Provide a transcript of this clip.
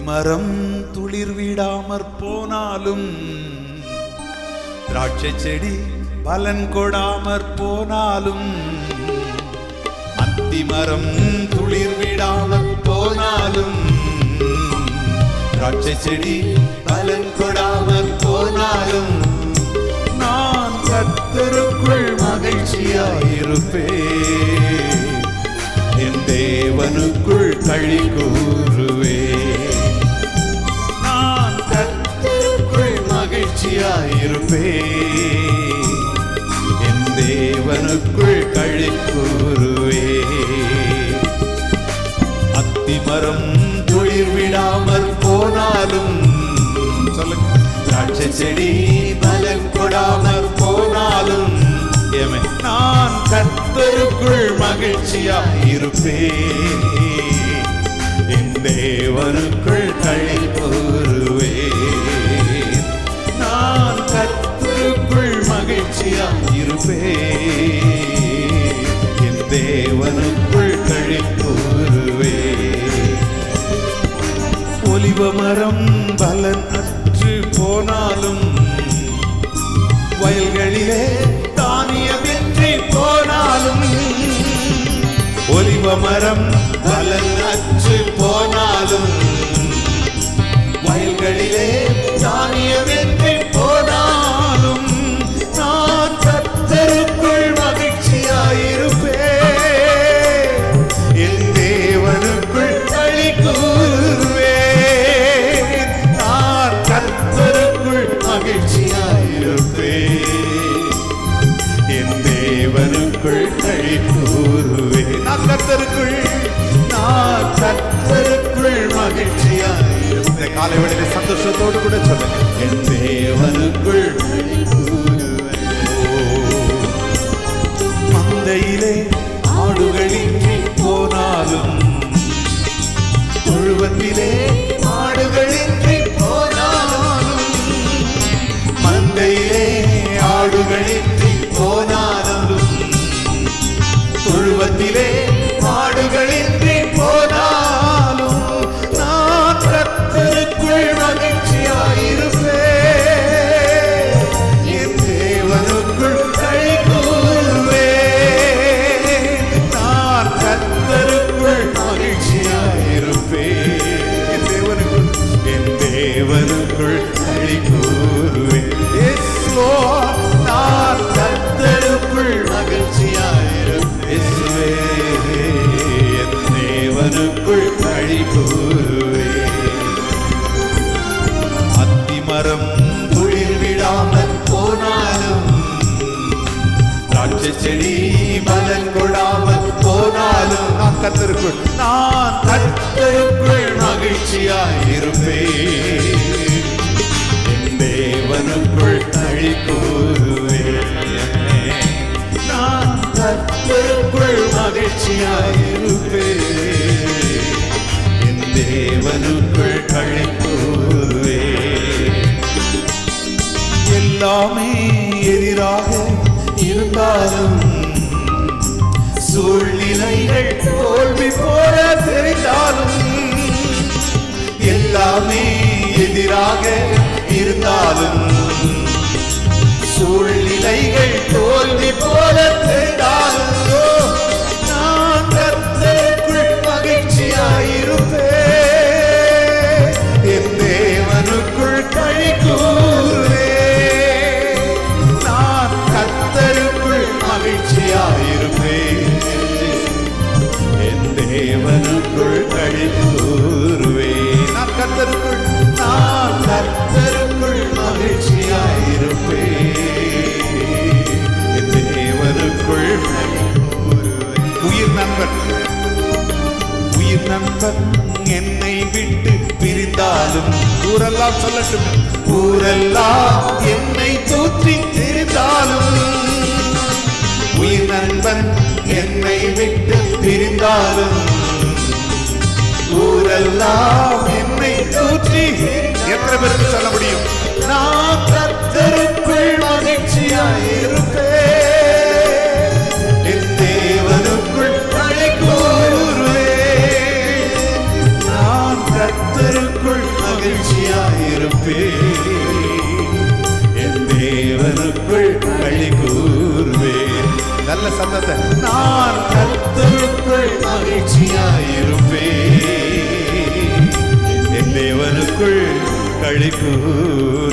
அத்திமரம் துளிர் விடாமற் போனாலும் திராட்சை செடி பலன் கொடாமற் போனாலும் அத்திமரம் துளிர் விடாமற் போனாலும் திராட்சை செடி பலன் கொடாமற் போனாலும் நான் கத்தருக்குள் மகிழ்ச்சியாயிருப்பேன். என் தேவனுக்குள் கழி கூறுவேன். மகிழ்ச்சியா இருப்பே. என் தேவனுக்குள் களி கூறுவேன் நான் கர்த்தருக்குள் மகிழ்ச்சியா இருப்பே. என் தேவனுக்குள் களி கூறுவேன் ஒலிவ மரம் பலன் அற்று போனாலும் வயல்களிலே ஒலிவ மரம் பலன் அற்று போனாலும் காலை வேளையில சந்தோஷத்தோடு கூட சொல்லுங்க என் தேவனுக்குள். மந்தையிலே ஆடுகளின்றி களி அத்திமரம் துளிர் விடாமல் போனாலும் திராட்சை செடி பலன் கொடாமல் போனாலும் நான் கத்தருக்குள் நான் கத்தருக்குள் மகிழ்ச்சியாயிருப்பேன் என் தேவனுக்குள் கூறுவேன். நான் கத்தருக்குள் தேவனுக்குள் களி எல்லாமே எதிராக இருந்தாலும் சூழ்நிலைகள் தோல்வி போல தெரிந்தாலும் எல்லாமே எதிராக இருந்தாலும் சூழ்நிலைகள் தோல்வி போல தெரிந்தாலும் தேவனுக்குள் களி கூறுவேன் நான் கர்த்தருக்குள் நான் கர்த்தருக்குள் மகிழ்ச்சியாயிருப்பேன் என் தேவனுக்குள். உயிர் நண்பன் உயிர் நண்பன் என்னை விட்டு பிரிந்தாலும் ஊரெல்லாம் சொல்லட்டும். ஊரெல்லாம் என்னை தூற்றி திரிந்தாலும் உயிர் நண்பன் என்னை விட்டு பிரிந்தாலும் எல்லாம் என்னை தூற்றி எத்தனை பேருக்கு சொல்ல முடியும்? நான் கர்த்தருக்குள் மகிழ்ச்சியாயிருப்பேன் என் தேவனுக்குள் களி கூறுவேன் நான் கர்த்தருக்குள் மகிழ்ச்சியாயிருப்பேன் என் தேவனுக்குள் களி நல்ல சத்தத்தை. நான் கத்தருக்குள் மகிழ்ச்சியாயிருப்பேன் என் தேவனுக்குள் களி கூறுவேன்